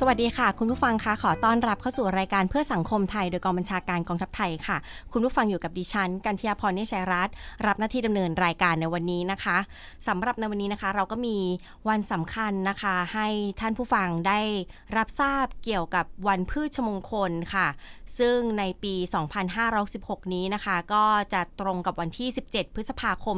สวัสดีค่ะ คุณผู้ฟังคะขอต้อนรับเข้าสู่รายการเพื่อสังคมไทย โดยกองบัญชาการกองทัพไทยค่ะ คุณผู้ฟังอยู่กับดิฉัน กันทยาพรเนชัยรัตน์รับหน้าที่ดำเนินรายการในวันนี้นะคะสำหรับในวันนี้นะคะ เราก็มีวันสำคัญนะคะ ให้ท่านผู้ฟังได้รับทราบเกี่ยวกับวันพืชมงคลค่ะ ซึ่งในปี 2516 นี้นะคะ ก็จะตรงกับวันที่ 17 พฤษภาคม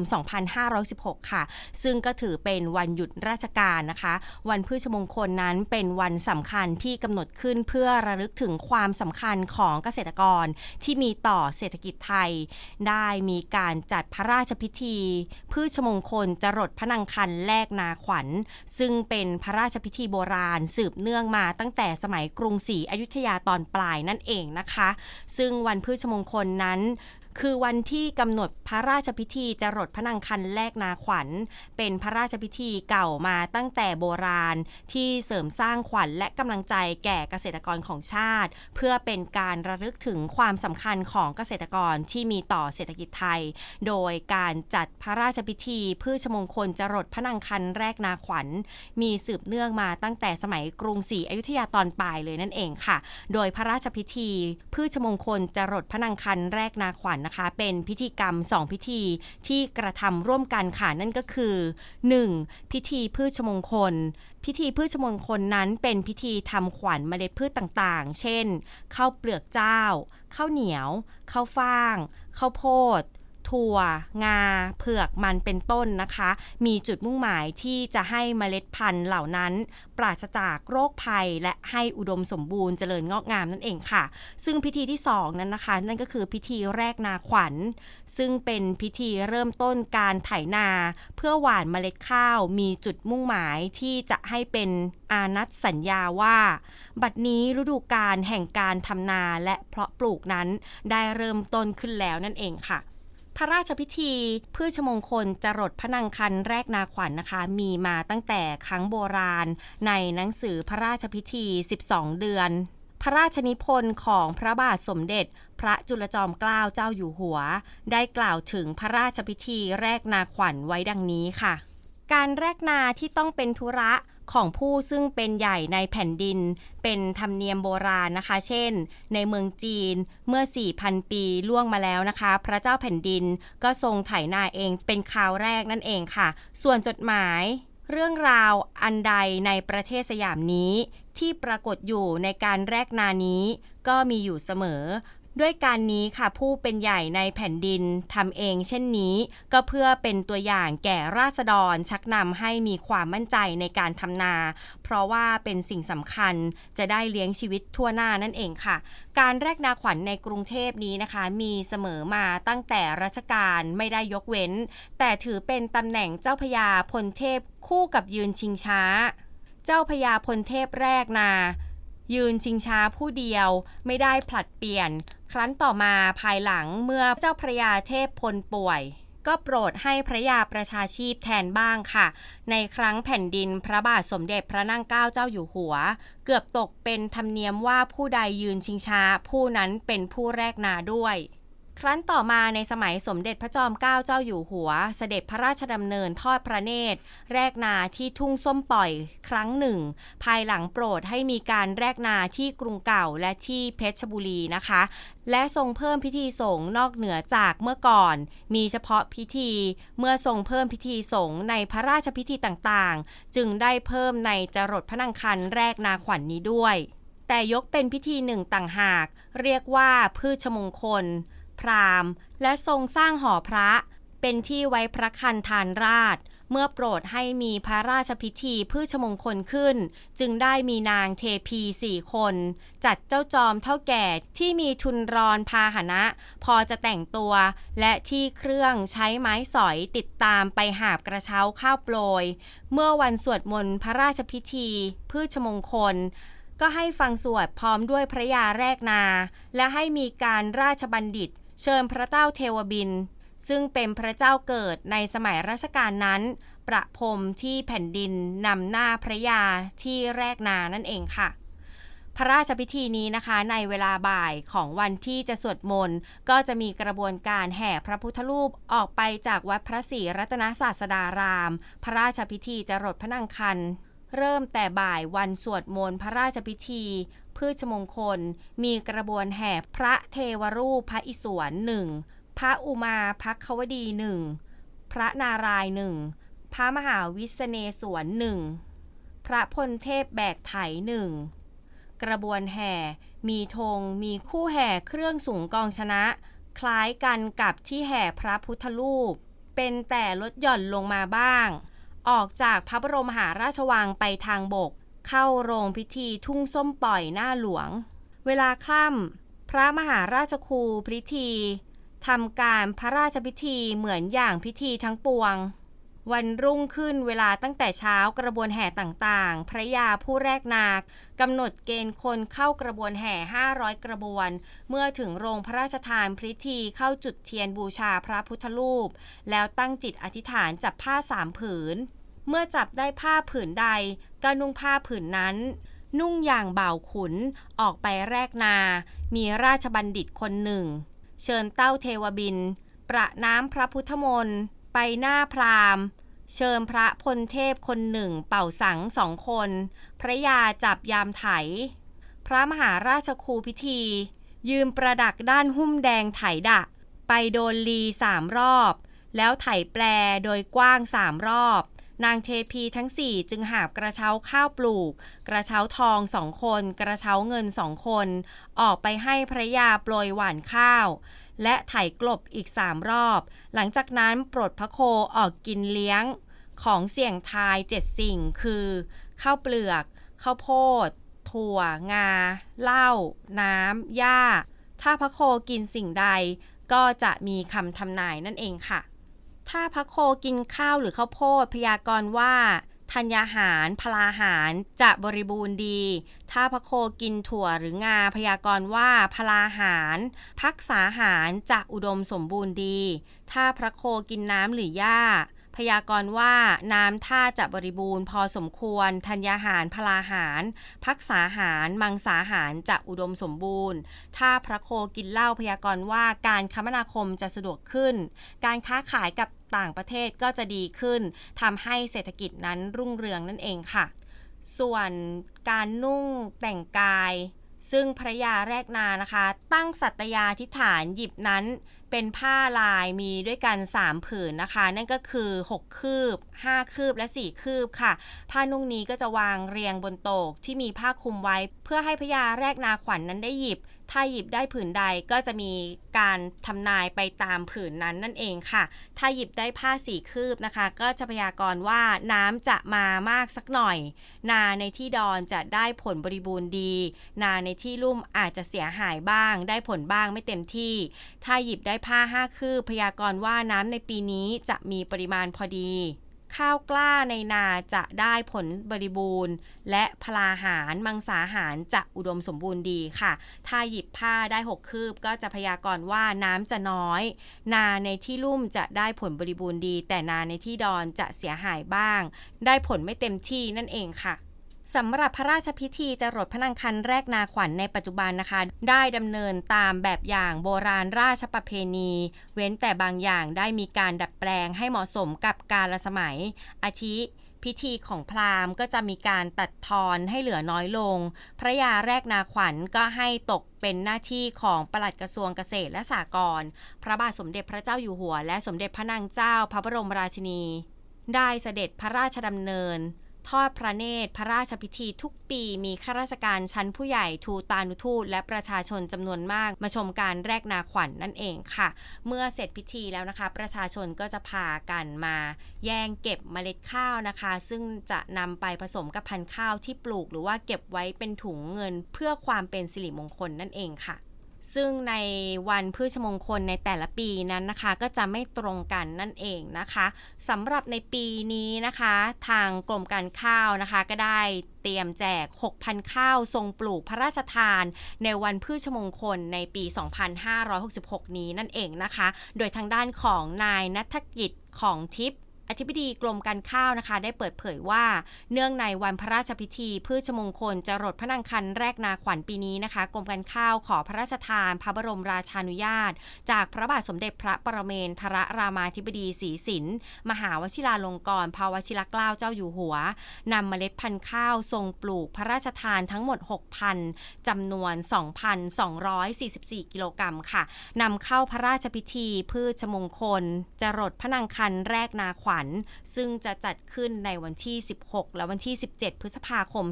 2516 ค่ะ ซึ่งก็ถือเป็นวันหยุดราชการนะคะ วันพืชมงคลนั้นเป็นวันสำคัญำคัญที่กำหนดขึ้นเพื่อระลึกถึงความสำคัญของเกษตรกรที่มีต่อเศรษฐกิจไทย ได้มีการจัดพระราชพิธี พืชมงคลจรดพระนังคันแลกนาขวัญ ซึ่งเป็นพระราชพิธีโบราณสืบเนื่องมาตั้งแต่สมัยกรุงศรีอยุธยาตอนปลายนั่นเองนะคะ ซึ่งวันพืชมงคลนั้น คือวันที่กำหนดพระราชพิธีจรดพระนังคันแลกนาขวัญ เป็นพระราชพิธีเก่ามาตั้งแต่โบราณ ที่เสริมสร้างขวัญและกำลังใจแก่เกษตรกรของชาติ เพื่อเป็นการระลึกถึงความสำคัญของเกษตรกรที่มีต่อเศรษฐกิจไทย โดยการจัดพระราชพิธีพืชมงคลจรดพระนังคันแรกนาขวัญ มีสืบเนื่องมาตั้งแต่สมัยกรุงศรีอยุธยาตอนปลายเลยนั่นเองค่ะ โดยพระราชพิธีพืชมงคลจรดพระนังคันแรกนาขวัญนะคะ เป็นพิธีกรรม 2 พิธีที่กระทำร่วมกันค่ะนั่นก็คือ 1. พิธีพืชมงคล พิธีพืชมงคลนั้นเป็นพิธีทำขวัญเมล็ดพืชต่างๆ เช่นข้าวเปลือกเจ้าข้าวเหนียวข้าวฟ่างข้าวโพด ถั่ว งา เผือกมันเป็นต้นนะคะ มีจุดมุ่งหมายที่จะให้เมล็ดพันธุ์เหล่านั้น ปราศจากโรคภัย และให้อุดมสมบูรณ์เจริญงอกงามนั่นเองค่ะ ซึ่งพิธีที่สองนั้นนะคะ นั่นก็คือพิธีแรกนาขวัญ ซึ่งเป็นพิธีเริ่มต้นการไถนา เพื่อหว่านเมล็ดข้าว มีจุดมุ่งหมายที่จะให้เป็นอานัตสัญญาว่า บัดนี้ฤดูกาลแห่งการทำนาและเพาะปลูกนั้นได้เริ่มต้นขึ้นแล้วนั่นเองค่ะ พระราชพิธีพืชมงคลจรดพระนังคันแรกนาขวัญนนะคะ มีมาตั้งแต่ครั้งโบราณ ในหนังสือพระราชพิธี 12 เดือน พระราชนิพนธ์ของพระบาทสมเด็จ พระจุลจอมเกล้าเจ้าอยู่หัว ได้กล่าวถึงพระราชพิธีแรกนาขวัญไว้ดังนี้ค่ะ การแรกนาที่ต้องเป็นธุระ ของผู้ซึ่งเป็นใหญ่ในแผ่นดิน เป็นธรรมเนียมโบราณนะคะ เช่น ในเมืองจีนเมื่อ 4,000 ปีล่วงมาแล้วนะคะ พระเจ้าแผ่นดินก็ทรงไถนาเองเป็นคราวแรกนั่นเองค่ะ ส่วนจดหมายเรื่องราวอันใดในประเทศสยามนี้ ที่ปรากฏอยู่ในการแรกนานี้ ก็มีอยู่เสมอ ด้วยการนี้ค่ะผู้เป็นใหญ่ในแผ่นดินทำเองเช่นนี้ ก็เพื่อเป็นตัวอย่างแก่ราษฎรชักนำให้มีความมั่นใจในการทำนา เพราะว่าเป็นสิ่งสำคัญจะได้เลี้ยงชีวิตทั่วหน้านั่นเองค่ะ การแรกนาขวัญในกรุงเทพนี้นะคะ มีเสมอมาตั้งแต่รัชกาลไม่ได้ยกเว้น แต่ถือเป็นตำแหน่งเจ้าพญาพลเทพคู่กับยืนชิงช้า เจ้าพญาพลเทพแรกนา ยืนชิงช้าผู้เดียวไม่ได้ผลัดเปลี่ยน ครั้นต่อมาภายหลังเมื่อเจ้าพระยาเทพพลป่วย ก็โปรดให้พระยาประชาชีพแทนบ้างค่ะ ในครั้งแผ่นดินพระบาทสมเด็จพระนั่งเกล้าเจ้าอยู่หัว เกือบตกเป็นธรรมเนียมว่าผู้ใดยืนชิงช้าผู้นั้นเป็นผู้แรกนาด้วย ครั้นต่อมาในสมัยสมเด็จพระจอมเกล้าเจ้าอยู่หัว เสด็จพระราชดำเนินทอดพระเนตร แรกนาที่ทุ่งส้มปล่อยครั้งหนึ่ง ภายหลังโปรดให้มีการแรกนาที่กรุงเก่าและที่เพชรบุรีนะคะ และทรงเพิ่มพิธีสงฆ์นอกเหนือจากเมื่อก่อน มีเฉพาะพิธีเมื่อทรงเพิ่มพิธีสงฆ์ในพระราชพิธีต่างๆ จึงได้เพิ่มในจรดพระนังคันแรกนาขวัญนนี้ด้วย แต่ยกเป็นพิธีหนึ่งต่างหาก เรียกว่าพืชมงคล พราหมณ์ และทรงสร้างหอพระ เป็นที่ไว้พระคันทานราช เมื่อโปรดให้มีพระราชพิธีพืชมงคลขึ้น จึงได้มีนางเทพีสี่คน จัดเจ้าจอมเท่าแก่ที่มีทุนรอนพาหนะ พอจะแต่งตัว และที่เครื่องใช้ไม้สอยติดตามไปหาบกระเช้าข้าวโปรย เมื่อวันสวดมนต์พระราชพิธี พืชมงคลก็ให้ฟังสวดพร้อมด้วยพระยาแรกนา และให้มีการราชบัณฑิต เชิญพระเจ้าเทวบิน ซึ่งเป็นพระเจ้าเกิดในสมัยรัชกาลนั้น ประพรมที่แผ่นดินนำหน้าพระยาที่แรกนานั่นเองค่ะ พระราชพิธีนี้นะคะ ในเวลาบ่ายของวันที่จะสวดมนต์ก็จะมีกระบวนการแห่พระพุทธรูปออกไปจากวัดพระศรีรัตนศาสดาราม พระราชพิธีจะรดพระนางคันเริ่มแต่บ่ายวันสวดมนต์พระราชพิธี พืชมงคล มีกระบวนแห่พระเทวรูปพระอิศวรหนึ่งพระอุมาพักควดีหนึ่งพระนารายณ์หนึ่งพระมหาวิษเนศวรหนึ่งพระพลเทพแบกไถหนึ่งกระบวนแห่ มีธงมีคู่แห่เครื่องสูงกองชนะ คล้ายกันกับที่แห่พระพุทธรูป เป็นแต่ลดหย่อนลงมาบ้าง ออกจากพระบรมมหาราชวังไปทางบก เข้าโรงพิธีทุ่งส้มปล่อยหน้าหลวง เวลาค่ำพระมหาราชครูพิธีทำการพระราชพิธีเหมือนอย่างพิธีทั้งปวง วันรุ่งขึ้นเวลาตั้งแต่เช้ากระบวนแห่ต่างๆ พระยาผู้แรกนากกำหนดเกณฑ์คนเข้ากระบวนแห่ 500 กระบวน เมื่อถึงโรงพระราชทานพิธีเข้าจุดเทียนบูชาพระพุทธรูป แล้วตั้งจิตอธิษฐานจับผ้าสามผืน เมื่อจับได้ผ้าผืนใด ก็นุ่งผ้าผืนนั้น นุ่งอย่างเบาขุนออกไปแรกนา มีราชบัณฑิตคนหนึ่ง เชิญเต้าเทวบิน ประน้ำพระพุทธมนต์ไปหน้าพราหมณ์เชิญพระพลเทพคนหนึ่ง เป่าสังสองคน พระยาจับยามไถ พระมหาราชครูพิธี ยืมประดักด้านหุ้มแดงไถดะ ไปโดนลีสามรอบ แล้วไถแปลโดยกว้างสามรอบ นางเทพีทั้งสี่จึงหาบกระเช้าข้าวปลูก กระเช้าทองสองคน กระเช้าเงินสองคน ออกไปให้พระยาโปรยหว่านข้าว และไถกลบอีกสามรอบ หลังจากนั้นปลดพระโคออกกินเลี้ยง ของเสี่ยงทายเจ็ดสิ่งคือข้าวเปลือกข้าวโพด ถั่ว งา เหล้า น้ำหญ้า ถ้าพระโคกินสิ่งใดก็จะมีคำทำนายนั่นเองค่ะ ถ้าพระโคกินข้าวหรือข้าวโพดพยากรณ์ว่าธัญญาหารพลาหารจะบริบูรณ์ดี ถ้าพระโคกินถั่วหรืองาพยากรณ์ว่าพลาหารพักษาหารจะอุดมสมบูรณ์ดี ถ้าพระโคกินน้ำหรือหญ้า ยากรณ์ว่าน้ำท่าจะบริบูรณ์พอสมควร ธัญญาหารพลาหาร พักษาหาร มังสาหารจะอุดมสมบูรณ์ ถ้าพระโคกินเหล้าพยากรณ์ว่าการคมนาคมจะสะดวกขึ้น การค้าขายกับต่างประเทศก็จะดีขึ้นทำให้เศรษฐกิจนั้นรุ่งเรืองนั่นเองค่ะ ส่วนการนุ่งแต่งกาย ซึ่งภรรยาแรกนานะคะ ตั้งสัตยาธิฐานหยิบนั้น เป็นผ้าลายมีด้วยกัน 3 ผืนนะคะ นั่นก็คือ 6 คืบ 5 คืบและ 4 คืบค่ะ ผ้านุ่งนี้ก็จะวางเรียงบนโต๊ะที่มีผ้าคลุมไว้ เพื่อให้พญาแรกนาขวัญนนั้นได้หยิบ ถ้าหยิบได้ผืนใดก็จะมีการทำนายไปตามผืนนั้นนั่นเองค่ะ ถ้าหยิบได้ผ้าสีคืบนะคะ ก็จะพยากรณ์ว่าน้ำจะมามากสักหน่อย นาในที่ดอนจะได้ผลบริบูรณ์ดี นาในที่ลุ่มอาจจะเสียหายบ้าง ได้ผลบ้างไม่เต็มที่ ถ้าหยิบได้ผ้าห้าคืบพยากรณ์ว่าน้ำในปีนี้จะมีปริมาณพอดี ข้าวกล้าในนาจะได้ผลบริบูรณ์ และพลาหารมังสาหารจะอุดมสมบูรณ์ดีค่ะ ถ้าหยิบผ้าได้ 6 คืบ ก็จะพยากรณ์ว่าน้ำจะน้อย นาในที่ลุ่มจะได้ผลบริบูรณ์ดี แต่นาในที่ดอนจะเสียหายบ้าง ได้ผลไม่เต็มที่นั่นเองค่ะ สำหรับพระราชพิธีจรดพระนางคันแรกนาขวัญในปัจจุบันนะคะ ได้ดำเนินตามแบบอย่างโบราณราชประเพณี เว้นแต่บางอย่างได้มีการดัดแปลงให้เหมาะสมกับกาลสมัย อาทิพิธีของพราหมณ์ก็จะมีการตัดทอนให้เหลือน้อยลง พระยาแรกนาขวัญก็ให้ตกเป็นหน้าที่ของปลัดกระทรวงเกษตรและสหกรณ์ พระบาทสมเด็จพระเจ้าอยู่หัว และสมเด็จพระนางเจ้าพระบรมราชินี ได้เสด็จพระราชดำเนิน ทอดพระเนตรพระราชพิธีทุกปีมีข้าราชการชั้นผู้ใหญ่ทูตานุทูตและประชาชนจำนวนมาก มาชมการแรกนาขวัญนนั่นเองค่ะ เมื่อเสร็จพิธีแล้วนะคะ ประชาชนก็จะพากันมาแย่งเก็บเมล็ดข้าวนะคะ ซึ่งจะนำไปผสมกับพันธุ์ข้าวที่ปลูก หรือว่าเก็บไว้เป็นถุงเงินเพื่อความเป็นสิริมงคลนั่นเองค่ะ ซึ่งในวันพฤชมงคลในแต่ละปีนั้นนะคะ ก็จะไม่ตรงกันนั่นเองนะคะสำหรับในปีนี้นะคะ ทางกรมการข้าวนะคะ ก็ได้เตรียมแจก 6,000 ข้าวทรงปลูกพระราชทาน ในวันพฤชมงคลในปี 2566 นี้นั่นเองนะคะ โดยทางด้านของนายนัฐกิจของทิพย์ อธิบดีกรมการข้าวนะคะ ได้เปิดเผยว่า เนื่องในวันพระราชพิธีพืชมงคลจรดพระนางคันแรกนาขวัญปีนี้นะคะ กรมการข้าวขอพระราชทาน พระบรมราชานุญาต จากพระบาทสมเด็จพระปรเมนทรรามาธิบดีศรีสินมหาวชิราลงกรณ์ภาวชิรเกล้าเจ้าอยู่หัวนำเมล็ดพันธุ์ข้าวทรงปลูกพระราชทานทั้งหมด 6,000จำนวน 2,244 กิโลกรัมค่ะนำเข้าพระราชพิธีพืชมงคลจรดพระนางคันแรกนาขวัญซึ่งจะจัดขึ้นในวันที่ 16 และวันที่ 17 พฤษภาคม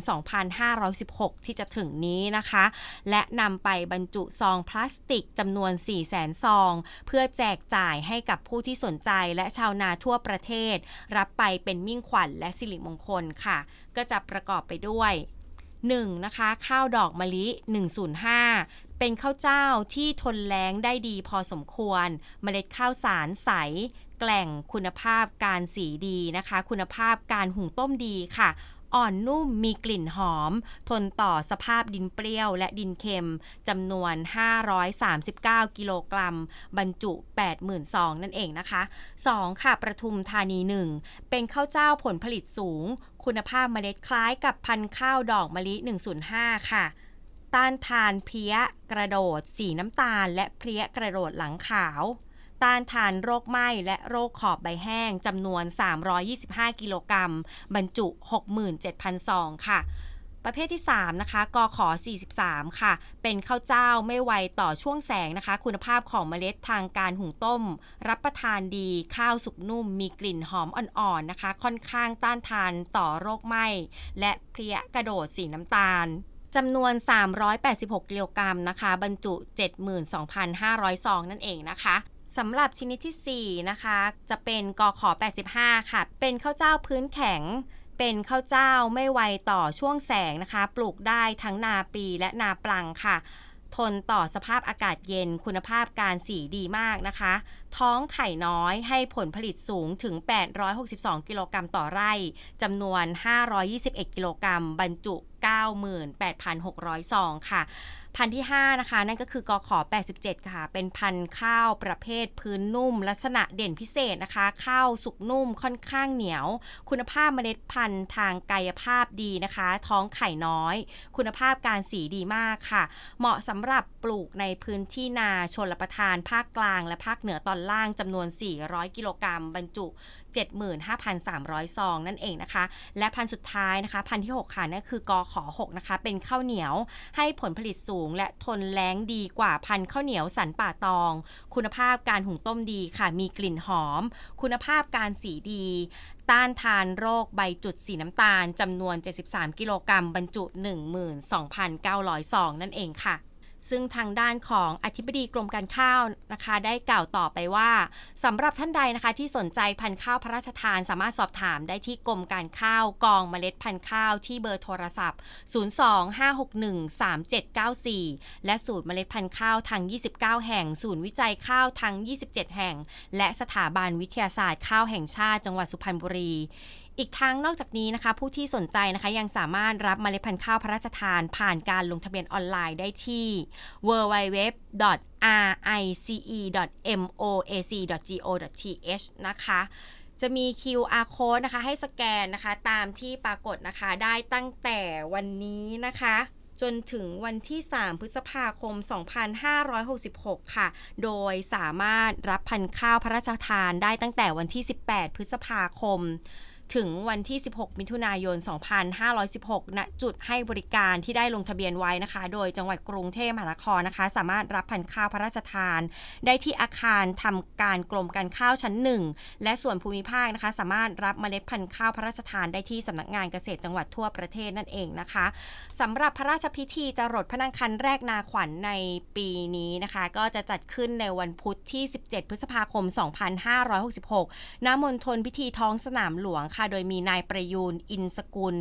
2516 ที่จะถึงนี้นะคะ และนำไปบรรจุซองพลาสติกจำนวน 4 0 0แสนซอง เพื่อแจกจ่ายให้กับผู้ที่สนใจและชาวนาทั่วประเทศ รับไปเป็นมิ่งขวัญและสิริมงคลค่ะ ก็จะประกอบไปด้วย 1. นะคะข้าวดอกมะลิ 105เป็นข้าวเจ้าที่ทนแล้งได้ดีพอสมควร เมล็ดข้าวสารใส แกล่งคุณภาพการสีดีนะคะ คุณภาพการหุงต้มดีค่ะอ่อนนุ่มมีกลิ่นหอม ทนต่อสภาพดินเปรี้ยวและดินเค็มจำนวน 539 กิโลกรัม บรรจุ 80,000ซองนั่นเองนะคะ 2. ค่ะ ประทุมธานี 1 เป็นข้าวเจ้าผลผลิตสูง คุณภาพเมล็ดคล้ายกับพันธุ์ข้าวดอกมะลิ 105 ค่ะ ต้านทานเพี้ยกระโดด สีน้ำตาล และเพี้ยกระโดดหลังขาว ต้านทานโรคไหม้และโรคขอบใบแห้งจำนวน 325 กิโลกรัม บรรจุ 67,000ซองค่ะประเภทที่ 3 นะคะ กขอ 43 ค่ะ เป็นข้าวเจ้าไม่ไวต่อช่วงแสงนะคะ คุณภาพของเมล็ดทางการหุงต้ม รับประทานดี ข้าวสุกนุ่ม มีกลิ่นหอมอ่อนๆนะคะ ค่อนข้างต้านทานต่อโรคไหม้ และเพลี้ยกระโดดสีน้ำตาลจำนวน 386 กิโลกรัมนะคะ บรรจุ 72,500 ซองนั่นเองนะคะ สำหรับชนิดที่ 4 นะคะ จะเป็นกอขอ 85 ค่ะ เป็นข้าวเจ้าพื้นแข็ง เป็นข้าวเจ้าไม่ไวต่อช่วงแสงนะคะ ปลูกได้ทั้งนาปีและนาปลังค่ะ ทนต่อสภาพอากาศเย็นคุณภาพการสีดีมากนะคะ ท้องไข่น้อยให้ผลผลิตสูงถึง 862 กิโลกรัมต่อไร่จำนวน 521 กิโลกรัมบรรจุ 98,600ซองค่ะ พันที่ 5 นะคะ นั่นก็คือกอขอ 87 ค่ะ เป็นพันธุ์ข้าวประเภทพื้นนุ่ม ลักษณะเด่นพิเศษนะคะ ข้าวสุกนุ่มค่อนข้างเหนียว คุณภาพเมล็ดพันธุ์ทางกายภาพดีนะคะ ท้องไข่น้อย คุณภาพการสีดีมากค่ะ เหมาะสำหรับปลูกในพื้นที่นาชนรับประทานภาคกลางและภาคเหนือตอนล่างจำนวน 400 กิโลกรัมบรรจุ 75,300 ซองนั่นเองนะคะ และพันธุ์สุดท้ายนะคะ พันธุ์ที่ 6 ค่ะนั่นคือกอขอ6นะคะ เป็นข้าวเหนียวให้ผลผลิตสูง และทนแล้งดีกว่าพันธุ์ข้าวเหนียวสันป่าตอง คุณภาพการหุงต้มดีค่ะ มีกลิ่นหอม คุณภาพการสีดีต้านทานโรคใบจุดสีน้ำตาลจำนวน 73 กิโลกรัมบรรจุ 12,900 ซองนั่นเองค่ะ ซึ่งทางด้านของอธิบดีกรมการข้าวนะคะ ได้กล่าวต่อไปว่าสำหรับท่านใดนะคะที่สนใจพันธุ์ข้าวพระราชทานสามารถสอบถามได้ที่กรมการข้าวกองเมล็ดพันธุ์ข้าวที่เบอร์โทรศัพท์ 025613794 และศูนย์เมล็ดพันธุ์ข้าวทั้ง 29 แห่ง ศูนย์วิจัยข้าวทั้ง 27 แห่ง และสถาบันวิทยาศาสตร์ข้าวแห่งชาติจังหวัดสุพรรณบุรี อีกทั้งนอกจากนี้นะคะ ผู้ที่สนใจนะคะยังสามารถรับเมล็ดพันธุ์ข้าวพระราชทาน ผ่านการลงทะเบียนออนไลน์ได้ที่ www.rice.moac.go.th นะคะจะมี QR code นะคะ ให้สแกนนะคะ ตามที่ปรากฏนะคะได้ตั้งแต่วันนี้นะคะ จนถึงวันที่ 3 พฤษภาคม 2566 ค่ะ โดยสามารถรับพันธุ์ข้าวพระราชทานได้ตั้งแต่วันที่ 18 พฤษภาคม ถึงวันที่ 16 มิถุนายน 2516 ณ จุดให้บริการที่ได้ลงทะเบียนไว้นะคะ โดยจังหวัดกรุงเทพมหานครนะคะ สามารถรับพันข้าวพระราชทาน ได้ที่อาคารทำการกรมการข้าวชั้น 1 และส่วนภูมิภาคนะคะ สามารถรับเมล็ดพันธุ์ข้าวพระราชทานได้ที่สำนักงานเกษตรจังหวัดทั่วประเทศนั่นเองนะคะสำหรับพระราชพิธีจรดพระนางคันแรกนาขวัญในปีนี้นะคะ ก็จะจัดขึ้นในวันพุธที่ 17 พฤษภาคม 2566ณมณฑลพิธีท้องสนามหลวงค่ะโดยมีนายประยูนอินสกุล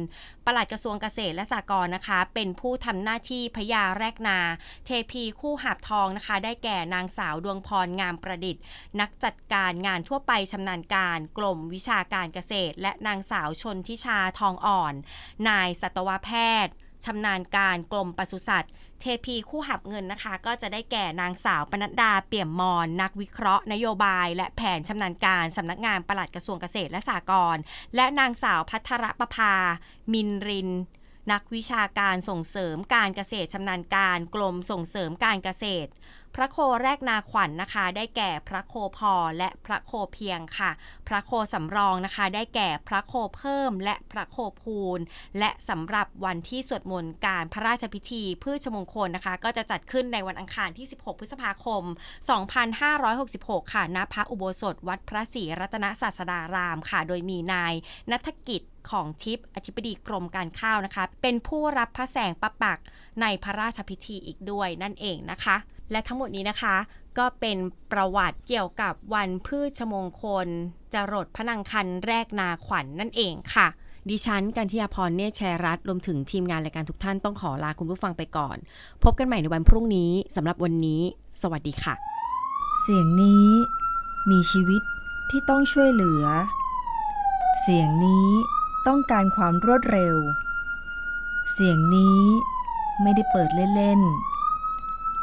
ปลัดกระทรวงเกษตรและสหกรณ์นะคะ เป็นผู้ทำหน้าที่พญาแรกนา เทพีคู่หาบทองนะคะ ได้แก่นางสาวดวงพรงามประดิษฐ์ นักจัดการงานทั่วไปชำนาญการกลมวิชาการเกษตร และนางสาวชนทิชาทองอ่อน นายสัตวแพทย์ชำนาญการกรมปศุสัตว์ เทพีคู่หับเงินนะคะ ก็จะได้แก่นางสาวปนัดดาเปี่ยมมอนนักวิเคราะห์นโยบาย และแผนชำนาญการสำนักงานปลัดกระทรวงเกษตรและสหกรณ์และนางสาวพัทรประภา มินริน นักวิชาการส่งเสริมการเกษตรชำนาญการกรมส่งเสริมการเกษตร พระโคแรกนาขวัญนนะคะ ได้แก่พระโคพอและพระโคเพียงค่ะ พระโคสำรองนะคะ ได้แก่พระโคเพิ่ม และพระโคพูนและสำหรับวันที่สวดมนต์การพระราชพิธีพืชมงคลนะคะ ก็จะจัดขึ้นในวันอังคารที่ 16 พฤษภาคม 2566 ค่ะณพระอุโบสถวัดพระศรีรัตนศาสดารามค่ะ โดยมีนายนัฐกิจของทิพย์อธิบดีกรมการข้าวนะคะ เป็นผู้รับพระแสงประปักในพระราชพิธีอีกด้วยนั่นเองนะคะ และทั้งหมดนี้นะคะ ก็เป็นประวัติเกี่ยวกับวันพืชมงคล จรดพนังคันแรกนาขวัญนนั่นเองค่ะ ดิฉันกันทิยาพรเนตรแชร์รัตรวมถึงทีมงานรายการทุกท่านต้องขอลาคุณผู้ฟังไปก่อน พบกันใหม่ในวันพรุ่งนี้สำหรับวันนี้ สวัสดีค่ะ เสียงนี้ มีชีวิตที่ต้องช่วยเหลือ เสียงนี้ต้องการความรวดเร็ว เสียงนี้ไม่ได้เปิดเล่นๆ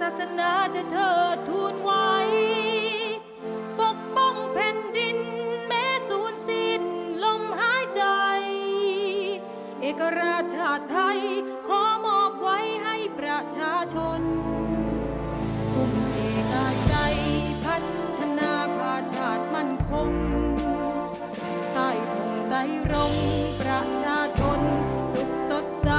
ศาสนาจะเทิดทูนไว้ ปกป้องแผ่นดินแม้สูญสิ้นลมหายใจ เอกราชชาติไทย ขอมอบไว้ให้ประชาชนทุ่มเทกายใจพัฒนาพาชาติมั่นคงใต้ธงไตรรงค์ประชาชนสุขสดใส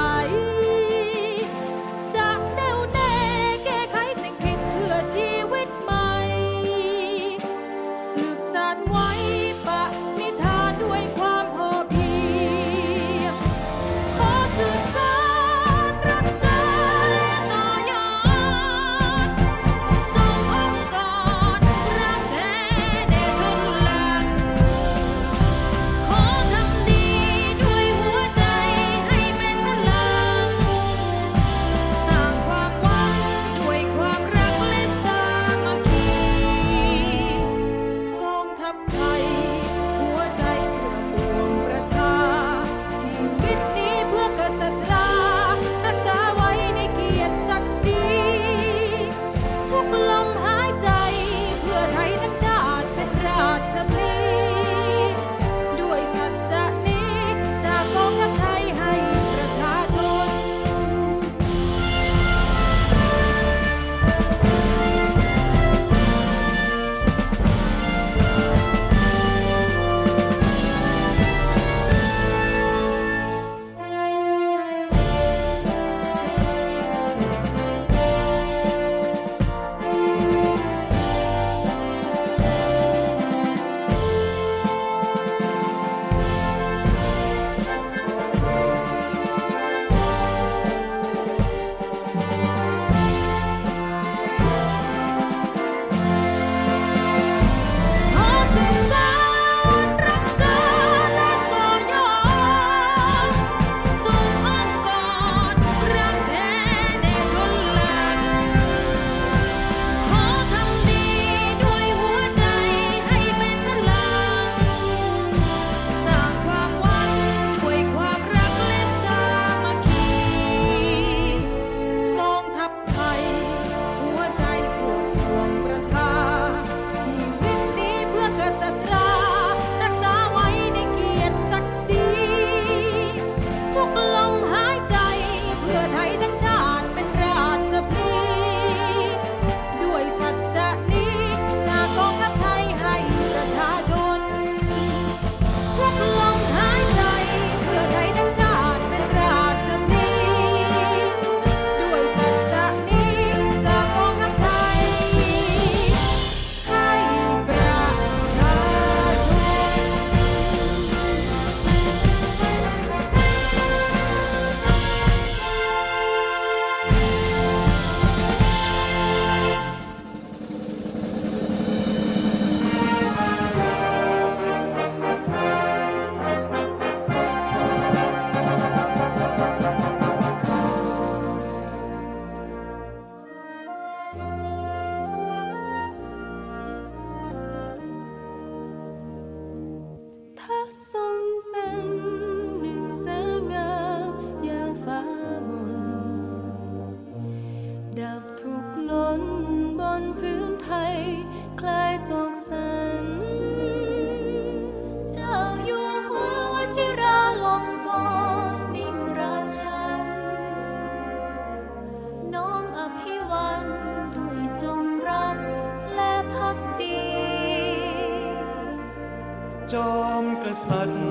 สัตริย์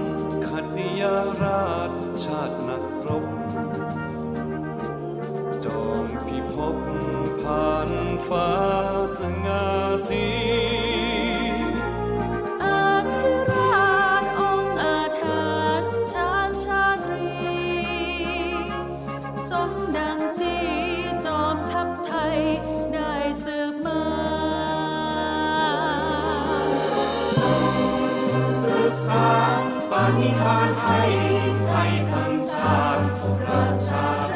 ขัตยาราชชาตินักรบ จองพิภพผ่านฟ้าสง่าสี นิทานให้ไทยทั้งชาติทุระชา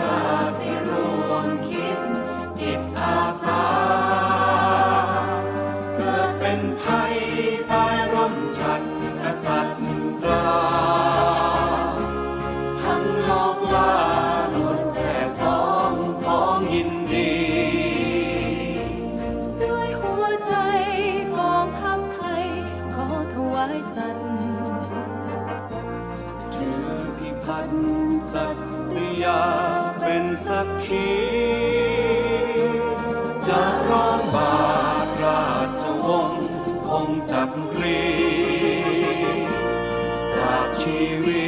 she.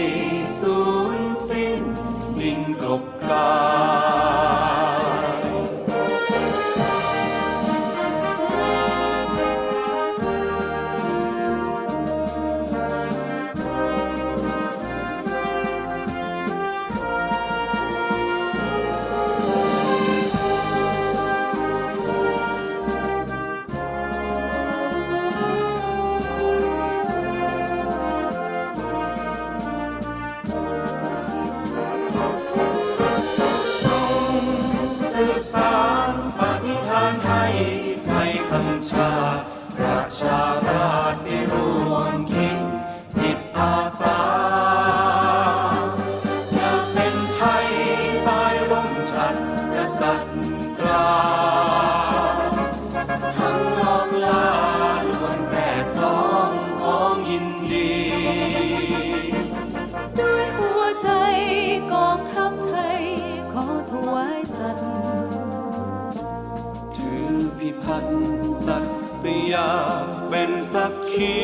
คี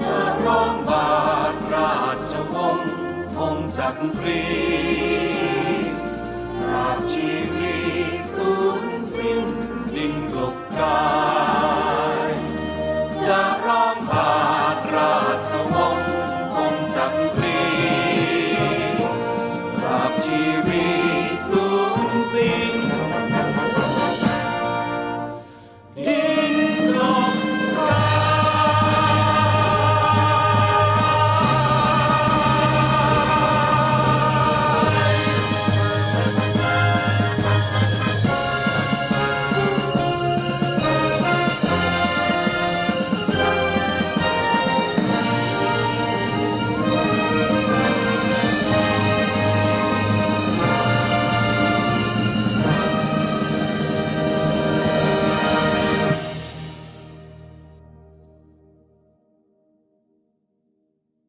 จะร้องบาดราชวงศ์คงจักรี ราชีวีสูญสิ้นดินกลบกา